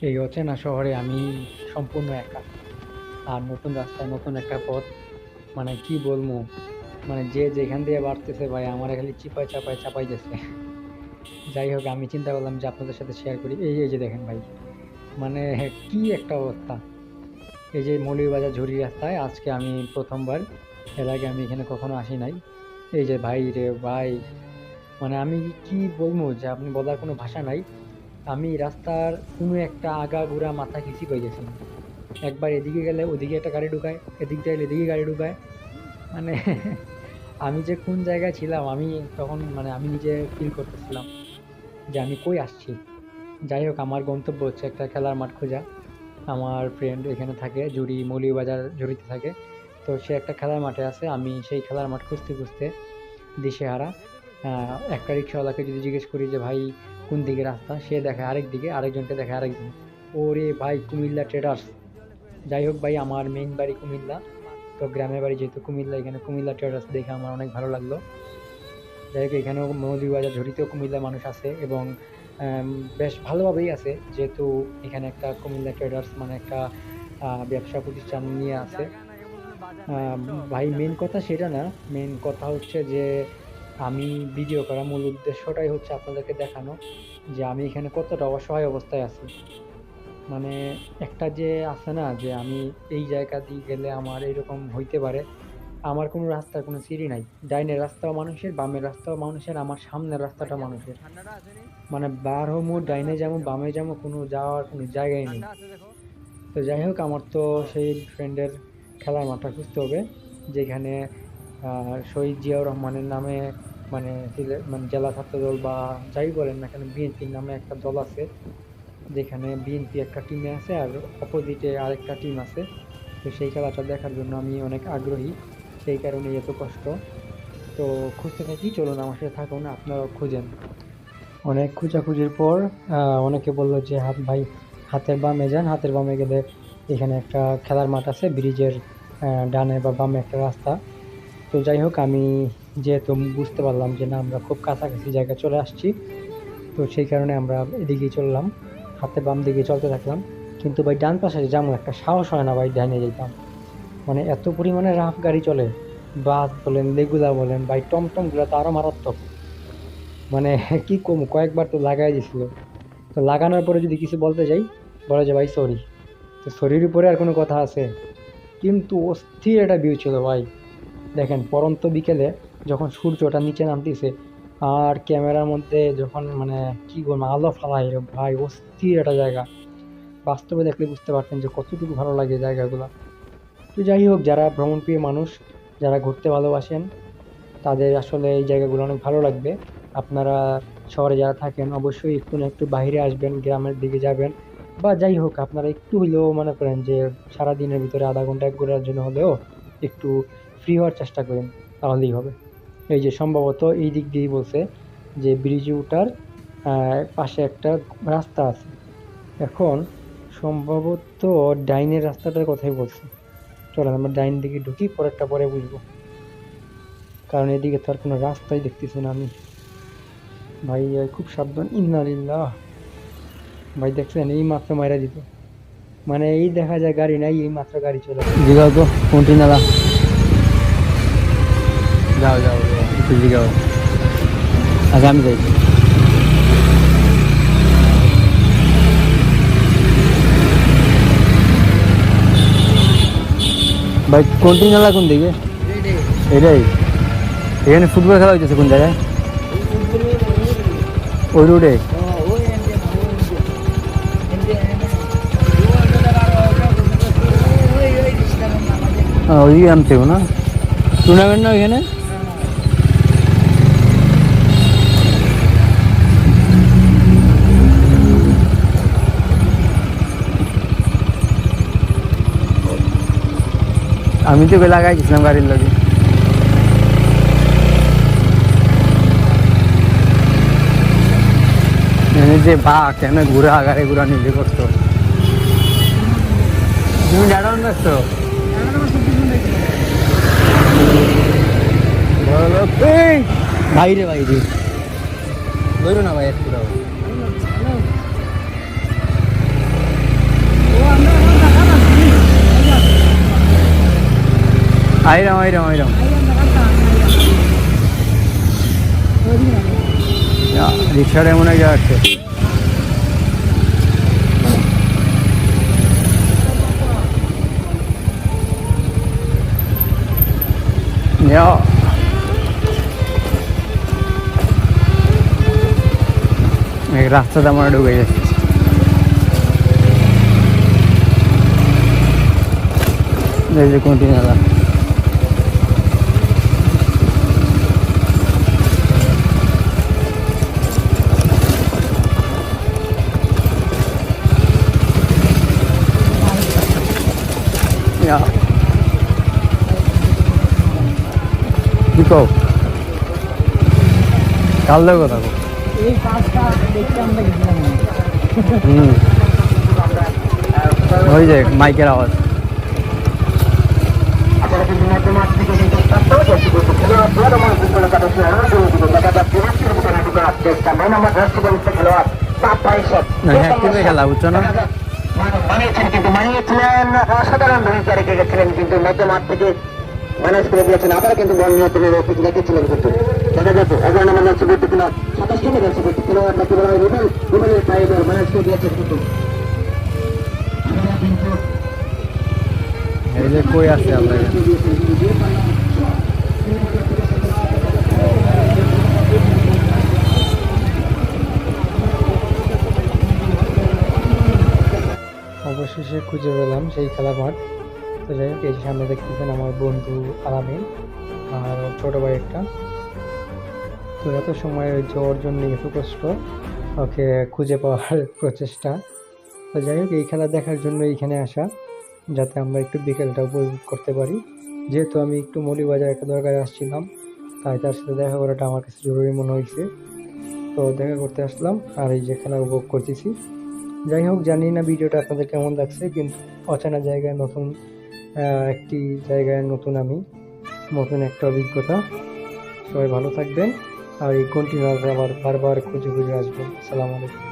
এই অচেনা শহরে আমি সম্পূর্ণ একা। আর নতুন রাস্তায় নতুন একটা পথ মানে কি বলব? মানে যে যেখান দিয়ে বাড়তেছে ভাই, আমার খালি চিপায় চাপায় চাপাই গেছে যাই হোক, আমি চিন্তা করলাম যে আপনাদের সাথে শেয়ার করি। এই এই যে দেখেন ভাই মানে কি একটা অবস্থা। এই যে মৌলভীবাজার ঝুরি রাস্তায় আজকে আমি প্রথমবার, এর আগে আমি এখানে কখনো আসি নাই। এই যে ভাই রে ভাই মানে আমি কি বলব যে আপনি বলার কোনো ভাষা নাই। আমি রাস্তার কোনো একটা আগা গুড়া মাথা কিছু পেয়ে গেছি একবার এদিকে গেলে ওদিকে একটা গাড়ি ঢুকায়, এদিক দিয়ে গেলে এদিকে গাড়ি ঢুকায়। মানে আমি যে কোন জায়গায় ছিলাম, আমি তখন মানে আমি নিজে ফিল করতেছিলাম যে আমি কই আসছি। যাই হোক, আমার গন্তব্য হচ্ছে একটা খেলার মাঠ খোঁজা। আমার ফ্রেন্ড এখানে থাকে, জুড়ি মৌলিবাজার জুড়িতে থাকে। তো সে একটা খেলার মাঠে আছে, আমি সেই খেলার মাঠ খুঁজতে খুঁজতে দিশেহারা। একটা রিক্সাওয়ালাকে যদি জিজ্ঞেস করি যে, ভাই কোন দিকে রাস্তা? সে দেখে আরেক দিকে, আরেকজনকে দেখে আরেকজন। ওরে ভাই, কুমিল্লা ট্রেডার্স যাই হোক ভাই, আমার মেইন বাড়ি কুমিল্লা। তো গ্রামের বাড়ি যেহেতু কুমিল্লা, এখানে কুমিল্লা ট্রেডার্স দেখে আমার অনেক ভালো লাগল। যাই হোক, এখানেও মৌলভীবাজার ঝুড়িতেও কুমিল্লার মানুষ আছে এবং বেশ ভালোভাবেই আছে। যেহেতু এখানে একটা কুমিল্লা ট্রেডার্স মানে একটা ব্যবসা প্রতিষ্ঠান নিয়ে আছে। ভাই মেন কথা সেটা না। মেন কথা হচ্ছে যে আমি ভিডিও করা মূল উদ্দেশ্যটাই হচ্ছে আপনাদেরকে দেখানো যে আমি এখানে কতটা অসহায় অবস্থায় আছি। মানে একটা যে আছে না, যে আমি এই জায়গা দিয়ে গেলে আমার এরকম হইতে পারে, আমার কোনো রাস্তার কোনো সিঁড়ি নাই। ডাইনের রাস্তাও মানুষের, বামের রাস্তাও মানুষের, আমার সামনের রাস্তাটা মানুষের। মানে বার হমু, ডাইনে যাব বামে যাব কোনো যাওয়ার কোনো জায়গাই নেই। তো যাই হোক, আমার তো সেই ফ্রেন্ডের খেলার মাঠটা খুঁজতে হবে, যেখানে শহীদ জিয়াউর রহমানের নামে মানে মানে জেলা ছাত্র দল বা যাই বলেন না কেন, বিএনপির নামে একটা দল আছে, যেখানে বিএনপি একটা টিমে আছে আর অপোজিটে আরেকটা টিম আছে। তো সেই খেলাটা দেখার জন্য আমি অনেক আগ্রহী, সেই কারণে এত কষ্ট। তো খুঁজতে থাকি, চলুন আমার সাথে থাকুন, আপনারাও খুঁজেন। অনেক খোঁজাখুঁজির পর অনেকে বলল যে, হাত ভাই, হাতের বামে যান, হাতের বামে গেলে এখানে একটা খেলার মাঠ আছে, ব্রিজের ডানে বা বামে একটা রাস্তা। তো যাই হোক, আমি যেহেতু বুঝতে পারলাম যে না, আমরা খুব কাছাকাছি জায়গায় চলে আসছি, তো সেই কারণে আমরা এদিকেই চললাম হাতে বাম দিকে চলতে থাকলাম। কিন্তু ভাই, ডান পাশে যেমন একটা সাহস হয় না ভাই ডাইনে যেতাম। মানে এত পরিমাণে রাফ গাড়ি চলে, বাস বলেন লেগুলা বলেন, ভাই টমটমগুলো তো আরও মারাত্মক। মানে কি কম, কয়েকবার তো লাগাই দিছিল। তো লাগানোর পরে যদি কিছু বলতে যাই, বলে যে ভাই সরি তো সরির উপরে আর কোনো কথা আছে। কিন্তু অস্থির একটা ভিউ ছিল ভাই। দেখেন, পরন্ত বিকেলে যখন সূর্যটা নিচে নামতেছে, আর ক্যামেরার মধ্যে যখন মানে কি বলব, আলো ফালাই ভাই, অস্থির একটা জায়গা। বাস্তবে দেখলে বুঝতে পারতেন যে কতটুকু ভালো লাগে জায়গাগুলো। তো যাই হোক, যারা ভ্রমণপ্রিয় মানুষ, যারা ঘুরতে ভালোবাসেন, তাদের আসলে এই জায়গাগুলো অনেক ভালো লাগবে। আপনারা শহরে যারা থাকেন, অবশ্যই একটু না একটু বাইরে আসবেন, গ্রামের দিকে যাবেন। বা যাই হোক, আপনারা একটু হলেও মনে করেন যে সারা দিনের ভিতরে আধা ঘণ্টা এক ঘণ্টার জন্য হলেও একটু ফ্রি হওয়ার চেষ্টা করেন, তাহলেই হবে। এই যে সম্ভবত এই দিক দিয়েই বলছে যে ব্রিজে ওঠার পাশে একটা রাস্তা আছে। এখন সম্ভবত ডাইনের রাস্তাটার কথাই বলছে। চলেন আমরা ডাইন দিকে ঢুকি, পরেরটা পরে বুঝব। কারণ এদিকে তো আর কোনো রাস্তাই দেখতেছি না আমি। ভাই খুব সাবধান। ইন্নালিল্লাহ ভাই, দেখছেন? এই মাত্র মাইরা দিত। মানে এই দেখা যায় গাড়ি নাই, এই মাত্র গাড়ি চলে। জিগাও তো, কোনটি যাও যাও যাও, একটু জিগাও আগে আমি যাই ভাই কোনটি নালা কোন দিকে এটাই এখানে ফুটবল খেলা হইতেছে কোন জায়গায় ওই রোডে ওইদিকে নামতে হবে না টুর্নামেন্ট না ওইখানে আমি তো লাগাই গেছিলাম গাড়ির লগে। যে বা কেন ঘুরে আগারে ঘুরা নিজে করতো। তুমি জানো না তো বাইরে বাইরে। বইরো না ভাই, একটু আইরাম আইরাম আইরাম রিক্সাটা এমন এক আছে রাস্তাতে আমার ঢুকে যাচ্ছে এই কি কও? কাল দেবো থাকো এই কাজটা দেখতে আমরা গেছিলাম। হুম। ওই যে মাইকের আওয়াজ। হ্যাঁ খেলা বুঝছ না? মানিয়েছেন কিন্তু মানিয়েছিলেন। অসাধারণ ভূমিকা রেখে গেছিলেন কিন্তু মধ্যমাঠ থেকে ম্যানেজ করে দিয়েছেন। আবার কিন্তু বল নিয়ে তিনি রেখেছিলেন কিন্তু? দেখা যাচ্ছে এগারো নম্বর যাচ্ছে বুদ্ধি কিনা? সাতাশ থেকে যাচ্ছে বুদ্ধি কিনা? নাকি বলা হয় রুবেল রুবেলের পায়ে ম্যানেজ করে দিয়েছেন কিন্তু। এই যে কই আছে আমরা অবশেষে খুঁজে পেলাম সেই খেলার মাঠ। তো যাই হোক এই সামনে দেখতেছেন আমার বন্ধু আলামিন আর ছোট ভাই একটা। তো এত সময় হয়েছে ওর জন্য এত কষ্ট, ওকে খুঁজে পাওয়ার প্রচেষ্টা। তো যাই হোক, এই খেলা দেখার জন্য এইখানে আসা, যাতে আমরা একটু বিকেলটা উপভোগ করতে পারি। যেহেতু আমি একটু মৌলিবাজার একটা দরকারে আসছিলাম, তাই তার সাথে দেখা করাটা আমার কাছে জরুরি মনে হয়েছে। তো দেখা করতে আসলাম আর এই যে খেলা উপভোগ করতেছি। যাই হোক, জানি না ভিডিওটা আপনাদের কেমন লাগছে, কিন্তু অচেনা জায়গায় নতুন একটি জায়গায় নতুন আমি, নতুন একটা অভিজ্ঞতা। সবাই ভালো থাকবেন আর এই কন্টিনিউ আবার বারবার খুঁজে খুঁজে আসবেন। আসসালামু আলাইকুম।